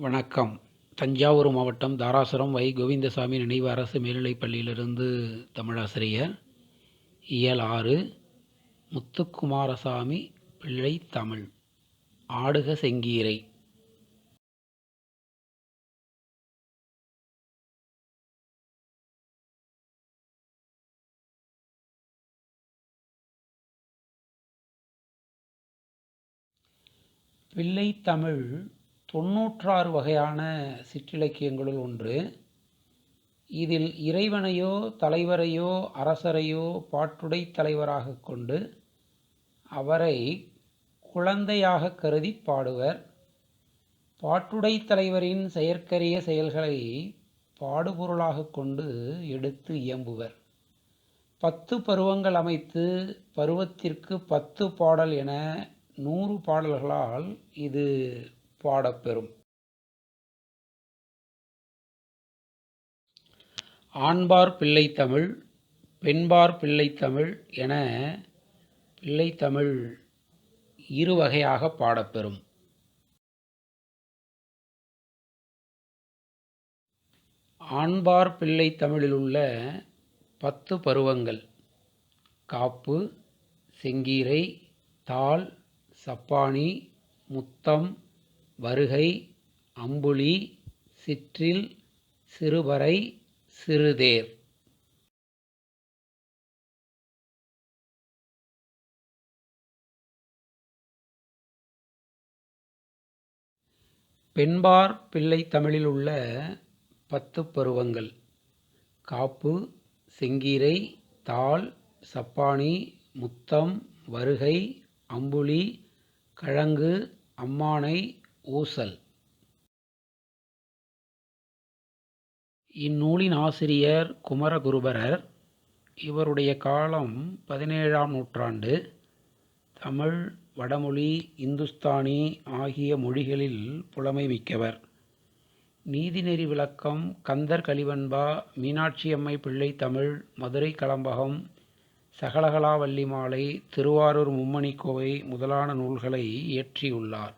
வணக்கம். தஞ்சாவூர் மாவட்டம் தாராசுரம் வை கோவிந்தசாமி நினைவு அரசு மேல்நிலைப் பள்ளியிலிருந்து தமிழாசிரியர் இயல் ஆறு முத்துக்குமாரசாமி பிள்ளை தமிழ். ஆடுக செங்கீரை. பிள்ளைத்தமிழ் தொன்னூற்றாறு வகையான சிற்றிலக்கியங்களுள் ஒன்று. இதில் இறைவனையோ தலைவரையோ அரசரையோ பாட்டுடைத் தலைவராகக் கொண்டு அவரை குழந்தையாகக் கருதிப் பாடுவர். பாட்டுடைத் தலைவரின் செயற்கரிய செயல்களை பாடுபொருளாகக் கொண்டு எடுத்து இயம்புவர். பத்து பருவங்கள் அமைத்து பருவத்திற்கு பத்து பாடல் என நூறு பாடல்களால் இது பாடப்பெறும். ஆண்பார் பிள்ளைத்தமிழ் பெண்பார் பிள்ளைத்தமிழ் என பிள்ளைத்தமிழ் இரு வகையாகப் பாடப்பெறும். ஆண்பார் பிள்ளைத்தமிழிலுள்ள பத்து பருவங்கள். காப்பு செங்கீரை தாள் சப்பானி முத்தம் வருகை அம்புலி சிற்றில் சிறுபறை சிறுதேர். பெண்பார் பிள்ளைத்தமிழில் உள்ள பத்து பருவங்கள். காப்பு செங்கீரை தாள் சப்பாணி முத்தம் வருகை அம்புலி கழங்கு அம்மானை ஊசல். இந்நூலின் ஆசிரியர் குமரகுருபரர் இவருடைய காலம் பதினேழாம் நூற்றாண்டு. தமிழ் வடமொழி இந்துஸ்தானி ஆகிய மொழிகளில் புலமை மிக்கவர். நீதிநெறி விளக்கம் கந்தர் கலிவன்பா மீனாட்சியம்மை பிள்ளை தமிழ் மதுரை கலம்பகம் சகலகலாவல்லி மாலை திருவாரூர் மும்மணிக்கோவை முதலான நூல்களை இயற்றியுள்ளார்.